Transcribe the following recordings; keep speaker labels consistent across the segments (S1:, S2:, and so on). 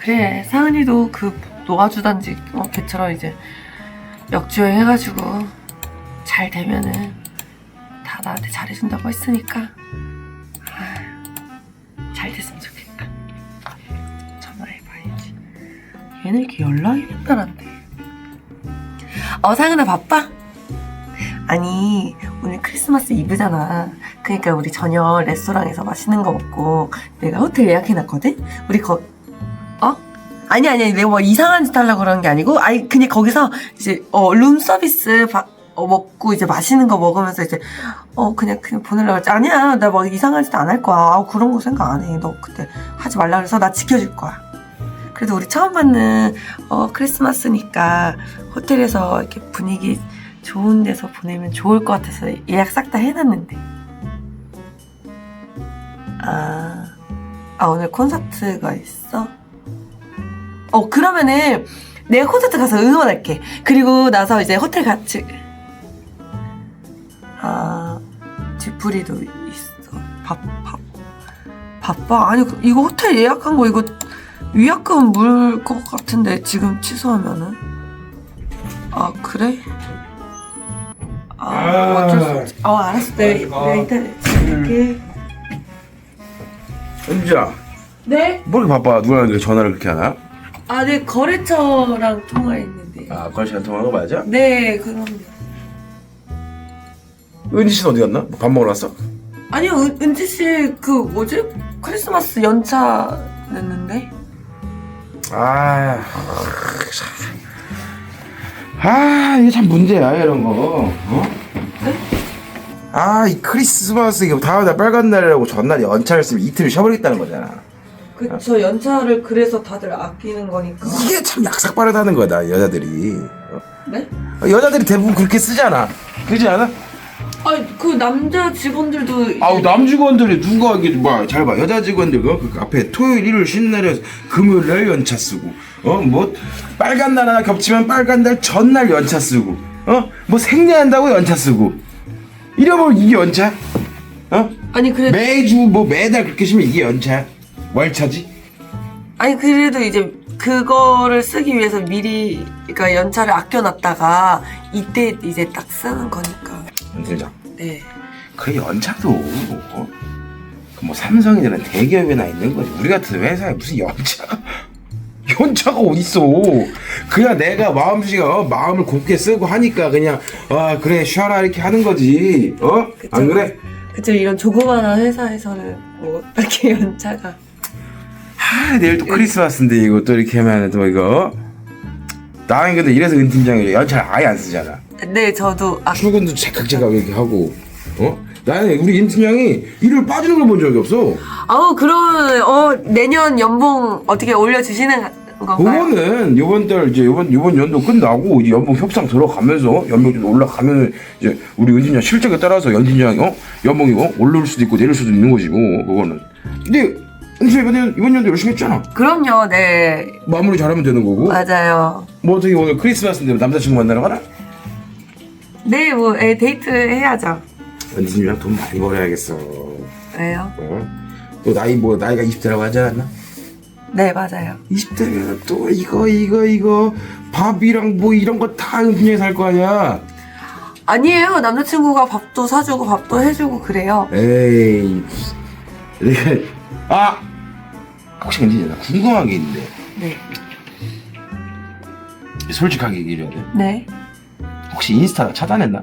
S1: 그래 상은이도 그 노아주단지 어, 걔처럼 이제 역주행 해가지고 잘 되면은 다 나한테 잘해준다고 했으니까 아, 잘 됐으면 좋겠다 전화해봐야지 얘는 이렇게 연락이 맨날 안돼 어 상은아 바빠? 아니 오늘 크리스마스 이브잖아 그러니까 우리 저녁 레스토랑에서 맛있는 거 먹고 내가 호텔 예약해놨거든? 우리 거 어? 아니 아니 내가 뭐 이상한 짓 하려고 그러는 게 아니고 아니 그냥 거기서 이제 어, 룸 서비스 바- 어, 먹고 이제 맛있는 거 먹으면서 이제 어 그냥 그냥 보내려고 했지. 아니야 나뭐 이상한 짓 안 할 거야. 아, 그런 거 생각 안 해. 너 그때 하지 말라 그래서 나 지켜줄 거야. 그래도 우리 처음 받는 어 크리스마스니까 호텔에서 이렇게 분위기 좋은 데서 보내면 좋을 것 같아서 예약 싹 다 해놨는데. 아, 아 오늘 콘서트가 있어? 어 그러면은 내가 콘서트 가서 응원할게. 그리고 나서 이제 호텔 같이 아 뒤풀이도 있어. 바빠 바빠 아니 그- 이거 호텔 예약한 거 이거 위약금 물 것 같은데 지금 취소하면은 아 그래? 아 어쩔 수 없지. 어 알았어. 내가 내가 이따 줄게.
S2: 은주야
S1: 네?
S2: 뭐 이렇게 바빠 누가 이렇게 전화를 그렇게 하나?
S1: 아, 네, 거래처랑 통화했는데.
S2: 아안 통화한 거 맞아?
S1: 네, 그럼요.
S2: 은지 씨는 어디 갔나? 밥 먹으러 왔어?
S1: 아니요, 은, 은지 씨, 그, 뭐지? 크리스마스 연차 냈는데?
S2: 아, 아 이게 참 문제야 이런 거. 어? 아, 이 크리스마스 이거 다음 날 빨간 날이라고 전날 연차를 쓰면 이틀을 쉬어버리겠다는 거잖아.
S1: 그쵸, 연차를 그래서 다들 아끼는 거니까.
S2: 이게 참 약삭빠르다는 거다 여자들이. 어?
S1: 네?
S2: 여자들이 대부분 그렇게 쓰잖아. 그렇지 않아?
S1: 아니, 그 남자 직원들도.
S2: 아우 남 직원들이 누가 이게 뭐잘 봐. 여자 직원들 그, 그 앞에 토요일, 일요일 쉬는 날에 금요일 날 연차 쓰고 어 뭐 빨간 날 하나 겹치면 빨간 날 전날 연차 쓰고 어 뭐 생리한다고 연차 쓰고 이러면 이게 연차? 어
S1: 아니, 그래.
S2: 매주 뭐 매달 그렇게 쉬면 이게 연차? 월차지?
S1: 아니, 그래도 이제 그거를 쓰기 위해서 미리, 그러니까 연차를 아껴놨다가 이때 이제 딱 쓰는 거니까.
S2: 연장
S1: 네.
S2: 그 연차도 어? 그뭐 삼성이라는 대기업에나 있는 거지 우리 같은 회사에 무슨 연차 연차가 어딨어 그냥 내가 마음씨가 어, 마음을 곱게 쓰고 하니까 그냥 아 그래 쉬어라 이렇게 하는 거지 어? 안
S1: 그쵸.
S2: 그래?
S1: 그쵸, 이런 조그마한 회사에서는 뭐, 딱히 연차가.
S2: 아 내일 또 크리스마스인데 이거 또 이렇게 하면 또 이거. 나는 근데 이래서 은 팀장이 연차를 아예 안 쓰잖아.
S1: 네, 저도, 아,
S2: 출근도 제각제각 이렇게 하고 어? 나는 우리 임 팀장이 일을 빠지는 걸 본 적이 없어.
S1: 아우 그러면 어 내년 연봉 어떻게 올려 주시는 건가요?
S2: 그거는 이번 달 이제 이번 이번 연도 끝나고 이제 연봉 협상 들어가면서 연봉 좀 올라가면 이제 우리 은진장 실적에 따라서 연진장이 어? 연봉이 어? 올라올 수도 있고 내릴 수도 있는 것이고 그거는. 근데 은진이 이번 년 이번 연도 열심히 했잖아
S1: 그럼요, 네
S2: 마무리 잘하면 되는 거고
S1: 맞아요.
S2: 뭐 어떻게 오늘 크리스마스인데 남자친구 만나러 가나
S1: 네, 뭐 예, 데이트 해야죠.
S2: 은진이랑 돈 많이 벌어야겠어
S1: 왜요?
S2: 어? 또 나이 뭐 나이가 20대라고 하지 않았나
S1: 네, 맞아요.
S2: 20대면 또 이거 이거 이거 밥이랑 뭐 이런 거다 은진이 살거 아니야
S1: 아니에요, 남자친구가 밥도 사주고 밥도 해주고 그래요.
S2: 에이 이게 아 혹시 근데 나 궁금한 게 있는데
S1: 네,
S2: 솔직하게 얘기해야 돼
S1: 네.
S2: 혹시 인스타 차단했나?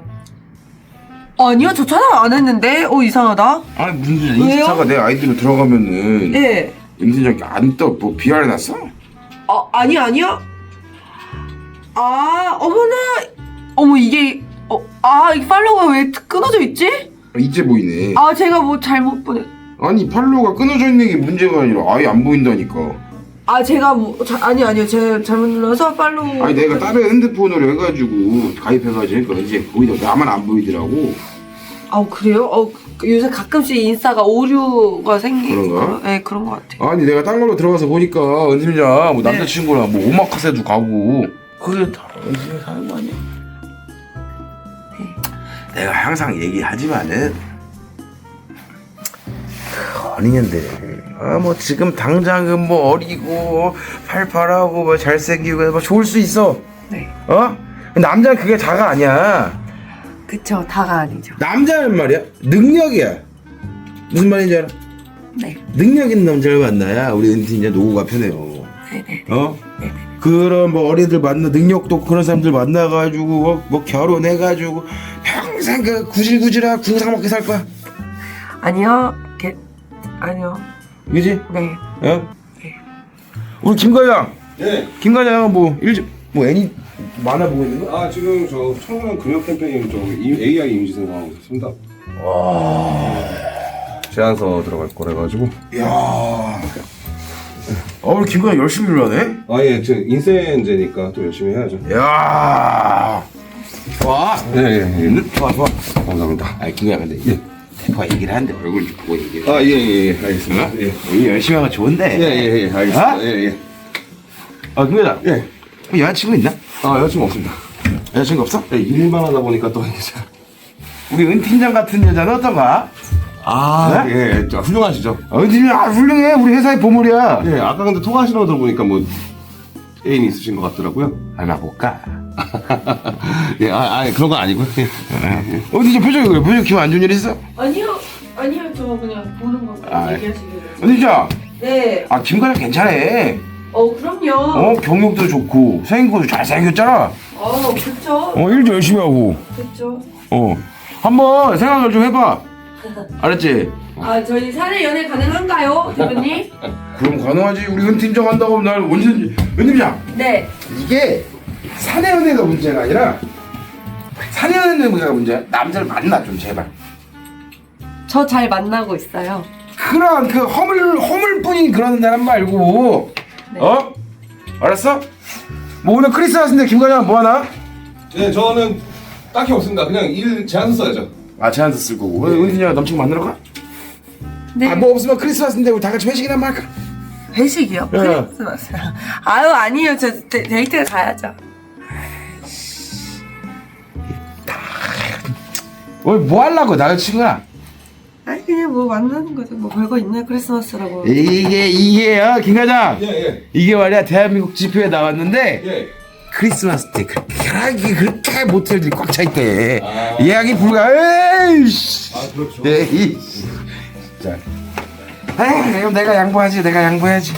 S1: 아니요, 저 차단 안 했는데, 어 이상하다.
S2: 아니 무슨 소리야
S1: 왜요?
S2: 인스타가 내 아이디로 들어가면은
S1: 네.
S2: 임신장이 안떠뭐 비하해놨어?
S1: 어 아니 아니요. 아 어머나, 어머 이게 어 아 이 팔로우가 왜 끊어져 있지?
S2: 이제 보이네
S1: 아 제가 뭐 잘못 보내.
S2: 아니 팔로우가 끊어져 있는 게 문제가 아니라 아예 안 보인다니까
S1: 아 제가 뭐 자, 아니 아니요 제가 잘못 눌러서 팔로우
S2: 아니 내가 다른 핸드폰으로 해가지고 가입해가지고 이제 보이더라고 나만 안 보이더라고
S1: 아 그래요? 어 요새 가끔씩 인스타가 오류가 생기고
S2: 그런가?
S1: 네 그런 것 같아요
S2: 아니 내가 딴 걸로 들어가서 보니까 은심장 뭐
S1: 네.
S2: 남자친구랑 뭐 오마카세도 가고 그게 다 은심이 사는 거 아니야? 내가 항상 얘기하지만은 그 어린이들 아뭐 지금 당장은 뭐 어리고 팔팔하고 뭐 잘생기고 뭐 좋을 수 있어
S1: 네.
S2: 어? 남자 는 그게 다가 아니야
S1: 그쵸, 다가 아니죠.
S2: 남자는 말이야 능력이야 무슨 말인지 알아?
S1: 네.
S2: 능력 있는 남자를 만나야 우리 은퇴자 노후가 편해요
S1: 네네.
S2: 어? 그런 뭐 어린이들 만나 능력도 그런 사람들 만나가지고 뭐, 뭐 결혼해가지고 평생 그 구질구질하고 궁상 먹게 살 거야
S1: 아니요, 게, 아니요.
S2: 그지?
S1: 네.
S2: 어? 우리 김 과장
S3: 예.
S2: 김 과장은 뭐 일집 뭐 애니 만화 보고 있는 거?
S3: 아 지금 저 청소년 근육 캠페인 저 이- AI 이미지 생성하고 있습니다. 제안서 들어갈 거래 가지고.
S2: 이야 어 우리 김 과장 열심히 일하네
S3: 아 예, 저 인센제니까 또 열심히 해야죠.
S2: 이야 좋아
S3: 예, 예, 예.
S2: 좋아 좋아
S3: 감사합니다.
S2: 아니 김 과장 근데 대 표가 얘기를 하는데 얼굴 좀 보고 얘기해
S3: 아 예, 예, 예, 알겠습니다. 예,
S2: 이 열심히 하면 좋은데
S3: 예, 예, 예, 알겠습니다.
S2: 어?
S3: 예, 예.
S2: 아, 김 과장
S3: 예.
S2: 뭐 여자친구 있나?
S3: 아 여자친구 없습니다.
S2: 여자친구 없어?
S3: 예, 일만 하다 보니까 또 이제.
S2: 우리 은팀장 같은 여자는 어떤가?
S3: 아,
S2: 네?
S3: 예, 저 훌륭하시죠.
S2: 어, 은팀장 아, 훌륭해 우리 회사의 보물이야
S3: 예, 아까 근데 통화하시는 거 들어보니까 뭐 애인 있으신 것 같더라고요.
S2: 얼마 볼까?
S3: 예, 아, 아 그런 건 아니고요. 예.
S2: 어디 저 표정이 그래 표정 기분 안 좋은 일 있어?
S1: 아니요, 아니요, 저 그냥 보는 거
S2: 아,
S1: 얘기하시길래.
S2: 은팀장
S1: 네.
S2: 아 김과장 괜찮아
S1: 어, 그럼요.
S2: 어 경력도 좋고 생긴 것도 잘 생겼잖아
S1: 어, 그쵸.
S2: 어 일도 열심히 하고
S1: 그쵸.
S2: 어 한번 생각을 좀 해봐 알았지?
S1: 아, 저희 사내 연애 가능한가요, 대표님?
S2: 그럼 가능하지 우리 은 팀장 한다고 하면 날 언제든지 은팀장
S1: 네.
S2: 이게 사내 연애가 문제가 아니라 사내 연애가 문제야 남자를 만나 좀 제발
S1: 저 잘 만나고 있어요.
S2: 그런 그 허물 허물뿐인 그런 사람 말고
S1: 네.
S2: 어 알았어? 뭐 오늘 크리스마스인데 김 과장 뭐 하나?
S3: 예, 저는 딱히 없습니다. 그냥 일 제안서 써야죠.
S2: 아 제안서 쓸 거고 오늘 은진이가 남친 만나러 가?
S1: 네.
S2: 아 뭐 없으면 크리스마스인데 우리 다 같이 회식이나 한번 할까?
S1: 회식이요?
S2: 예.
S1: 크리스마스. 아유, 아니요. 저 데, 데이트 가야죠.
S2: 오늘 뭐 하려고 남자친구야?
S1: 아니, 그냥 뭐 만나는 거죠. 뭐 별거 있나요, 크리스마스라고.
S2: 이게 이게 어, 김 과장
S3: 예, 예,
S2: 이게 말이야 대한민국 지표에 나왔는데
S3: 예.
S2: 크리스마스 때 그렇게 그렇게 모텔들이 꽉 차 있대
S3: 아.
S2: 예약이 불가 에이씨
S3: 아, 그렇죠.
S2: 에이 자 에이 그럼 내가 양보하지 내가 양보해야지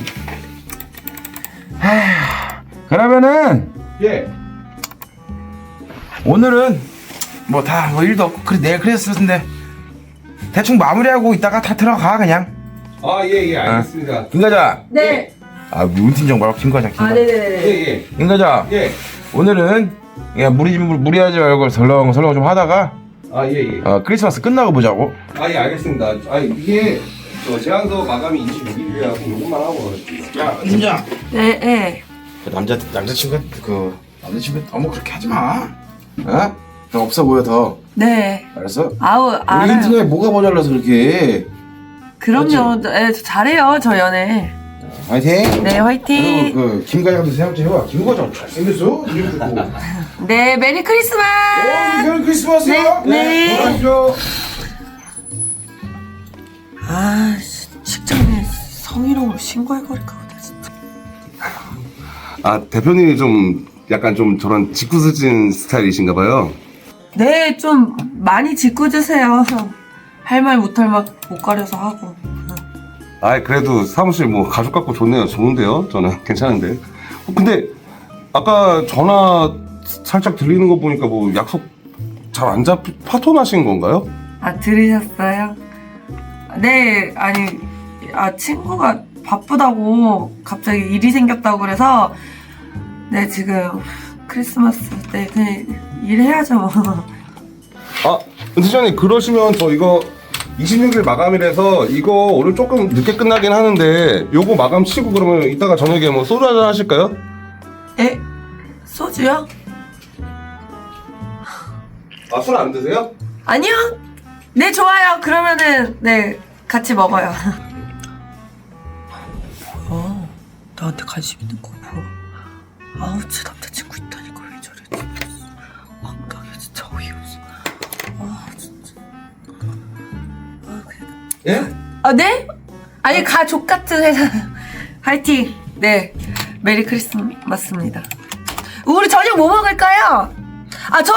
S2: 에휴, 그러면은
S3: 예.
S2: 오늘은 뭐다뭐 일도 없고 그래 내일 크리스마스인데 대충 마무리하고 이따가 다 들어가 그냥
S3: 아, 예, 예, 알겠습니다.
S2: 김 과장
S1: 네.
S2: 아 문팀장 말고 김 과장 김
S1: 아,
S2: 과장
S3: 예,
S1: 네네네.
S3: 예.
S2: 김 과장
S3: 예.
S2: 오늘은 그냥 무리 무리하지 말고 설렁 설렁 좀 하다가
S3: 아, 예, 예.
S2: 어, 크리스마스 끝나고 보자고.
S3: 아, 예, 알겠습니다. 아, 이게 저 제안서 마감이 26일이라서 요것만 하고.
S2: 야, 팀장.
S1: 네, 네.
S2: 그 남자 남자친구 그 남자친구 너무 그렇게 하지 마. 어? 더 없어 보여 더.
S1: 네.
S2: 알았어?
S1: 아우,
S2: 우리
S1: 알아요.
S2: 인생에 뭐가 모자라서 그렇게.
S1: 그럼요. 네, 저 잘해요, 저 연애.
S2: 화이팅.
S1: 네, 화이팅.
S2: 그리고 그 김 과장도 생각 좀 해봐. 김 과장 잘생겼어. 이름 듣고. 오,
S1: 네, 메리 크리스마스!
S2: 메리 크리스마스야.
S1: 네, 네.
S2: 건강하십시오.
S1: 아, 씨, 직장에 성희롱으로 신고해버릴까 보다, 진짜.
S3: 아, 대표님이 좀 약간 좀 저런 짓궂어진 스타일이신가 봐요.
S1: 네, 좀 많이 짓궂으세요. 할 말 못 할 말 못 가려서 하고.
S3: 아, 그래도 사무실 뭐 가족 같고 좋네요. 좋은데요? 저는 괜찮은데. 어, 근데 아까 전화 살짝 들리는 거 보니까 뭐 약속 잘 안 잡, 파토나신 건가요?
S1: 아, 들으셨어요? 네, 아니, 아, 친구가 바쁘다고 갑자기 일이 생겼다고 그래서, 네, 지금 크리스마스 때 그냥 일해야죠, 뭐.
S3: 아, 은지장님 그러시면 저 이거 26일 마감이라서 이거 오늘 조금 늦게 끝나긴 하는데 요거 마감 치고 그러면 이따가 저녁에 뭐 소주 한잔 하실까요?
S1: 에? 소주요?
S3: 아, 술 안 드세요?
S1: 아니요. 네, 좋아요. 그러면은, 네, 같이 먹어요. 뭐야? 나한테 관심 있는 거 뭐? 아우, 제 남자친구
S3: 예?
S1: 아, 네? 아, 아니 가족 같은 회사 화이팅 네 메리 크리스마스입니다 우리 저녁 뭐 먹을까요? 아 저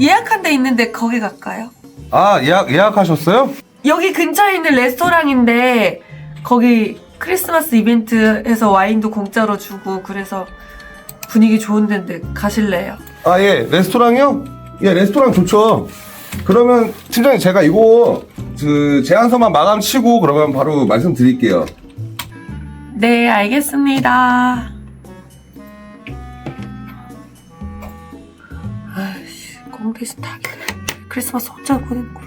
S1: 예약한 데 있는데 거기 갈까요?
S3: 아 예약 예약하셨어요?
S1: 여기 근처에 있는 레스토랑인데 거기 크리스마스 이벤트에서 와인도 공짜로 주고 그래서 분위기 좋은 데인데 가실래요?
S3: 아 예 레스토랑이요? 예 레스토랑 좋죠. 그러면 팀장님 제가 이거 그 제안서만 마감 치고 그러면 바로 말씀드릴게요.
S1: 네 알겠습니다 아이씨 꽁대시 타기 크리스마스 혼자 보내는 거